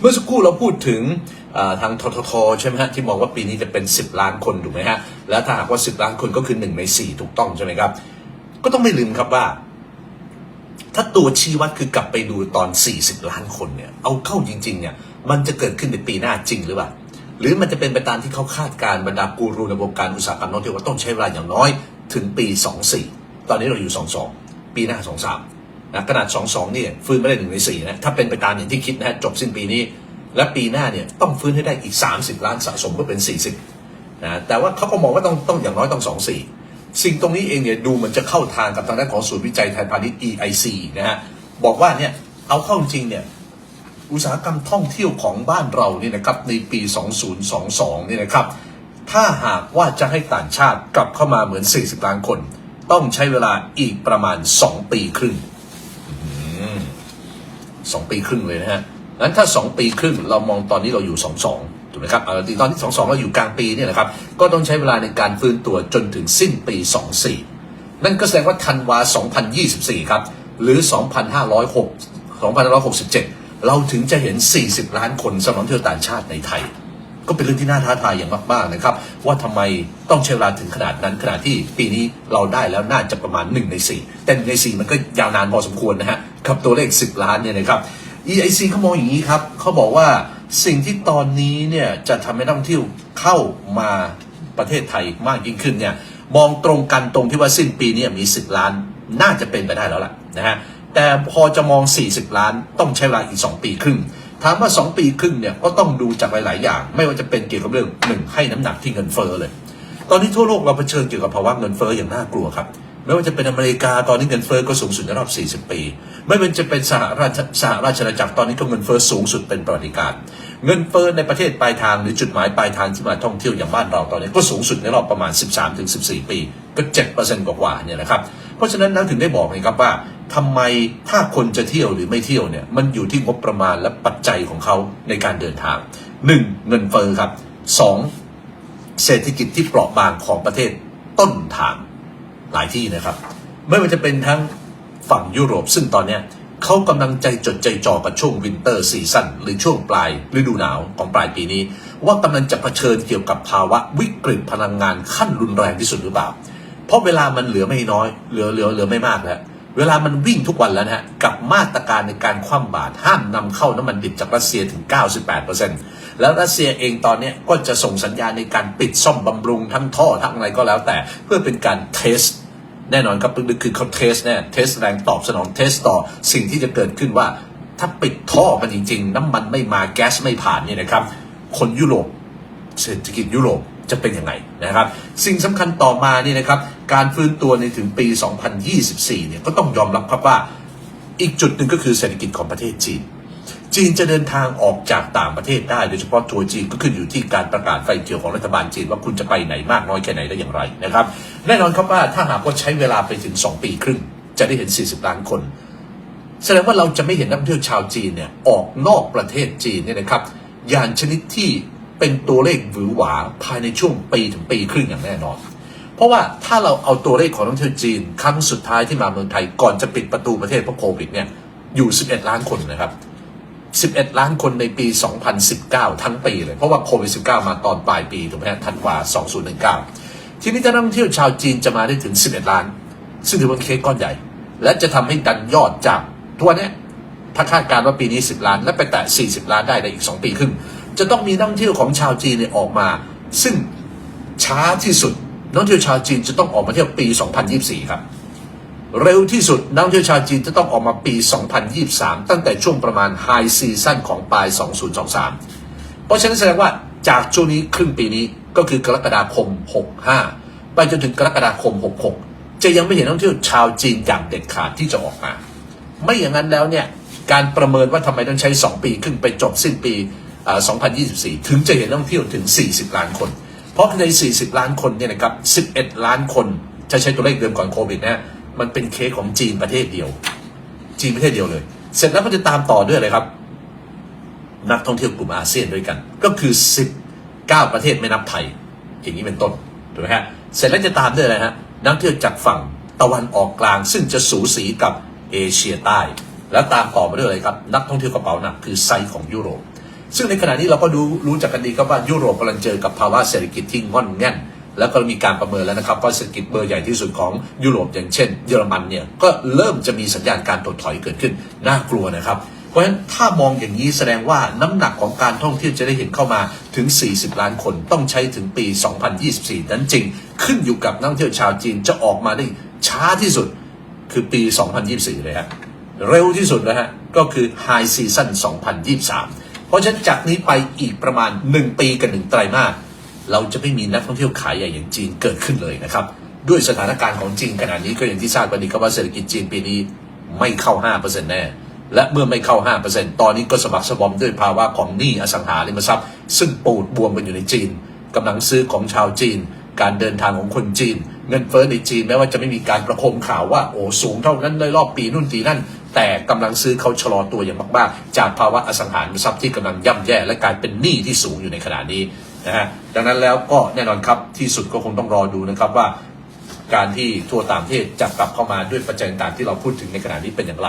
เมื่อสักครู่เราพูดถึงทางทททใช่ไหมฮะที่มองว่าปีนี้จะเป็น 10 ล้านคนถูกไหมฮะแล้วถ้าหากว่า 10 ล้านคนก็คือ1ใน4 ถูกต้องใช่ไหมครับ ก็ต้องไม่ลืมครับว่า ถ้าตัวชี้วัดคือกลับไปดูตอน 40 ล้านคนเนี่ยเอาเข้าจริงๆเนี่ยมันจะเกิดขึ้นในปีหน้าจริงหรือเปล่าหรือมันจะเป็นไปตามที่เขาคาดการบรรดากูรูในวงการอุตสาหกรรมท่องเที่ยวว่าต้องใช้เวลาอย่างน้อยถึงปี 24 ตอนนี้เราอยู่ 22 ปีหน้า 23 นะขนาด 22เนี่ยฟื้นไม่ได้หนึ่งในสี่นะถ้าเป็นไปตามอย่างที่คิดนะจบสิ้นปีนี้ และปีหน้าเนี่ยต้องฟื้นให้ได้อีก 30 ล้านสะสมก็เป็น 40นะแต่ว่าเขาก็มองว่าต้องต้องอย่างน้อยต้องสองสี่สิ่งตรงนี้เองเนี่ยดูเหมือนจะเข้าทางกับทางด้านของศูนย์วิจัยไทยพาณิชย์ EIC นะฮะบอกว่าเนี่ยเอาเข้าจริงเนี่ยอุตสาหกรรมท่องเที่ยวของบ้านเราเนี่ยนะครับในปี 2022เนี่ยนะครับถ้าหากว่าจะให้ต่างชาติกลับเข้ามาเหมือน 40 ล้านคน ต้องใช้เวลาอีกประมาณ 2 ปีครึ่ง สองปีครึ่งเลยนะฮะงั้นถ้า 2 ปีครึ่งเรามองตอนนี้เราอยู่ 2 2ถูกไหมครับอตอนที่ 2 2 เราอยู่กลางปีเนี่ยนะครับ ก็ต้องใช้เวลาในการฟื้นตัวจนถึงสิ้นปี 24 นั่นก็แสดงว่าธันวา 2024 ครับ หรือ 2,506 2,567 เราถึงจะเห็น 40 ล้านคนสำหรับนักท่องเที่ยวต่างชาติในไทย ก็เป็นเรื่องที่น่าท้าทายอย่างมาก ๆ นะครับ ว่าทำไมต้องใช้เวลาถึงขนาดนั้นขนาดที่ปีนี้เราได้แล้วน่าจะประมาณ1ใน4แต่1ใน4มันก็ยาวนานพอสมควรนะฮะ กับตัวเลข 10 ล้านเนี่ยนะครับ EIC เขามองอย่างนี้ครับเขาบอกว่าสิ่งที่ตอนนี้เนี่ยจะทำให้นักท่องเที่ยวเข้ามาประเทศไทยมากยิ่งขึ้นเนี่ยมองตรงกันตรงที่ว่าสิ้นปีนี้มี 10 ล้านน่าจะเป็นไปได้แล้วล่ะนะฮะแต่พอจะมอง 40 ล้านต้องใช้เวลาอีก 2 ปีครึ่งถามว่า 2 ปีครึ่งเนี่ยก็ต้องดูจากหลาย ๆ อย่าง ไม่ว่าจะเป็นเกี่ยวกับเรื่องหนึ่งให้น้ำหนักที่เงินเฟ้อเลย ตอนนี้ทั่วโลกเราเผชิญเกี่ยวกับภาวะเงินเฟ้ออย่างน่ากลัวครับ ไม่ว่าจะเป็นอเมริกาตอนนี้เงินเฟ้อก็สูงสุดในรอบ 40 ปี ไม่ว่าจะเป็นสหราชสหราชอาณาจักรตอนนี้ก็เงินเฟ้อสูงสุดเป็นประวัติการเงินเฟ้อในประเทศปลายทางหรือจุดหมายปลายทางที่มาท่องเที่ยวอย่างบ้านเราตอนนี้ก็สูงสุดในรอบประมาณ 13-14 ปี ก็7%กว่าๆเนี่ยนะครับเพราะฉะนั้นนักถึงได้บอกไงครับว่าทำไมถ้าคนจะเที่ยวหรือไม่เที่ยวเนี่ยมันอยู่ที่งบประมาณและปัจจัยของเขาในการเดินทาง 1. เงินเฟ้อครับสองเศรษฐกิจที่เปราะบางของประเทศต้นทาง หลายที่นะครับ ไม่ว่าจะเป็นทั้งฝั่งยุโรป ซึ่งตอนนี้เขากำลังใจจดใจจ่อกับช่วงวินเตอร์ซีซั่นหรือช่วงปลายฤดูหนาวของปลายปีนี้ ว่ากำลังจะเผชิญเกี่ยวกับภาวะวิกฤตพลังงานขั้นรุนแรงที่สุดหรือเปล่า เพราะเวลามันเหลือไม่น้อย เหลือเหลือเหลือไม่มากแล้วเวลามันวิ่งทุกวันแล้วนะฮะกับมาตรการในการคว่ำบาตรห้ามนำเข้าน้ำมันดิบจากรัสเซียถึง 98%แล้วรัสเซียเองตอนนี้ก็จะส่งสัญญาณในการปิดซ่อมบำรุงทั้งท่อทั้งอะไรก็แล้วแต่ เพื่อเป็นการเทส แน่นอนครับลึกๆคือเขาเทสแน่เทสแรงตอบสนองเทสต่อสิ่งที่จะเกิดขึ้นว่า ถ้าปิดท่อกันจริง ๆ น้ำมันไม่มาแก๊สไม่ผ่านเนี่ยนะครับ คนยุโรปเศรษฐกิจยุโรปจะเป็นยังไงนะครับ สิ่งสำคัญต่อมานี่นะครับ การฟื้นตัวในถึงปี 2024 เนี่ยก็ต้องยอมรับครับว่า อีกจุดหนึ่งก็คือเศรษฐกิจของประเทศจีน จีนจะเดินทางออกจากต่างประเทศได้โดยเฉพาะทัวร์จีนก็ขึ้นอยู่ที่การประกาศไฟเขียวของรัฐบาลจีนว่าคุณจะไปไหนมากน้อยแค่ไหนและอย่างไรนะครับ แน่นอนครับว่าถ้าหากว่าใช้เวลาไปถึง 2 ปีครึ่ง จะได้เห็น 40 ล้านคน แสดงว่าเราจะไม่เห็นนักท่องเที่ยวชาวจีนเนี่ยออกนอกประเทศจีนเนี่ยนะครับอย่างชนิดที่เป็นตัวเลขหวือหวาภายในช่วงปีถึงปีครึ่งอย่างแน่นอน เพราะว่าถ้าเราเอาตัวเลขของนักท่องเที่ยวจีน ครั้งสุดท้ายที่มาเมืองไทยก่อนจะปิดประตูประเทศเพราะโควิดเนี่ยอยู่ 11 ล้านคนนะครับ 11 ล้านคนในปี 2019 ทั้งปีเลย เพราะว่าโควิด 19 มาตอนปลายปีถูกไหมฮะธันวา 2019 ทีนี้ถ้านักท่องเที่ยวชาวจีนจะมาได้ถึง 11 ล้าน ซึ่งถือว่าเป็นเค้กก้อนใหญ่ และจะทำให้ดันยอดจากทัวเนี้ยถ้าคาดการณ์ว่าปีนี้ 10 ล้าน และไปแตะ 40 ล้านได้ในอีก 2 ปีครึ่ง จะต้องมีนักท่องเที่ยวของชาวจีนเนี่ยออกมา ซึ่งช้าที่สุดนักท่องเที่ยวชาวจีนจะต้องออกมาเที่ยวปี 2024 ครับ เร็วที่สุดนักท่องเที่ยวชาวจีนจะต้องออกมาปี 2023 ตั้งแต่ช่วงประมาณไฮซีซั่นของปลาย 2023 เพราะฉะนั้นแสดงว่าจากช่วงนี้ครึ่งปีนี้ก็คือกรกฎาคม 65 ไปจนถึงกรกฎาคม 66 จะยังไม่เห็นนักท่องเที่ยวชาวจีนอย่างเด็ดขาดที่จะออกมา ไม่อย่างนั้นแล้วเนี่ยการประเมินว่าทำไมต้องใช้ 2 ปีครึ่งไปจบสิ้นปี 2024 ถึงจะเห็นนักท่องเที่ยวถึง 40 ล้านคน เพราะใน 40 ล้านคนเนี่ยนะครับ 11 ล้านคนจะใช้ตัวเลขเดิมก่อนโควิดนะ มันเป็นเคสของจีนประเทศเดียว จีนประเทศเดียวเลย เสร็จแล้วก็จะตามต่อด้วยอะไรครับ นักท่องเที่ยวกลุ่มอาเซียนด้วยกัน ก็คือ 19 ประเทศไม่นับไทย อย่างนี้เป็นต้นถูกไหมฮะเสร็จแล้วจะตามด้วยอะไรฮะนักท่องเที่ยวจากฝั่งตะวันออกกลาง ซึ่งจะสูสีกับเอเชียใต้ แล้วตามต่อมาด้วยอะไรครับ นักท่องเที่ยวกระเป๋าหนักคือไซส์ของยุโรปซึ่งในขณะนี้เราก็รู้รู้จักกันดีครับว่ายุโรปกำลังเจอกับภาวะเศรษฐกิจที่งอนแง่น แล้วก็มีการประเมินแล้วนะครับว่าเศรษฐกิจเบอร์ใหญ่ที่สุดของยุโรปอย่างเช่น เยอรมันเนี่ยก็เริ่มจะมีสัญญาณการถดถอยเกิดขึ้นน่ากลัวนะครับเพราะฉะนั้นถ้ามองอย่างนี้แสดงว่าน้ำหนักของการท่องเที่ยวจะได้เห็นเข้ามาถึง 40 ล้านคนต้องใช้ถึงปี 2024 นั้นจริง ขึ้นอยู่กับนักท่องเที่ยวชาวจีนจะออกมาได้ช้าที่สุดคือปี 2024 เลยฮะเร็วที่สุดนะฮะก็คือ High Season 2023 เพราะฉะนั้นจากนี้ไปอีกประมาณ 1 ปีกับ1ไตรมาส เราจะไม่มีนักท่องเที่ยวขายใหญ่อย่างจีนเกิดขึ้นเลยนะครับ ด้วยสถานการณ์ของจีนขณะนี้ก็อย่างที่ทราบกันดีครับว่าเศรษฐกิจจีนปีนี้ไม่เข้า 5%แน่ และเมื่อไม่เข้า 5%ตอนนี้ก็สะบักสบอมด้วยภาวะของหนี้อสังหาริมทรัพย์ ซึ่งปูดบวมกันอยู่ในจีนกำลังซื้อของชาวจีน การเดินทางของคนจีน เงินเฟ้อในจีนแม้ว่าจะไม่มีการประโคมข่าวว่าโอ้สูงเท่านั้นในรอบปีนู่นปีนั่นแต่กำลังซื้อเขาชะลอตัวอย่างมาก ๆ จากภาวะอสังหาริมทรัพย์ที่กำลังย่ำแย่และกลายเป็นหนี้ที่สูงอยู่ในขณะนี้ นะฮะดังนั้นแล้วก็แน่นอนครับที่สุดก็คงต้องรอดูนะครับว่าการที่ทัวร์ต่างประเทศจะกลับเข้ามาด้วยปัจจัยต่างที่เราพูดถึงในขณะนี้เป็นอย่างไร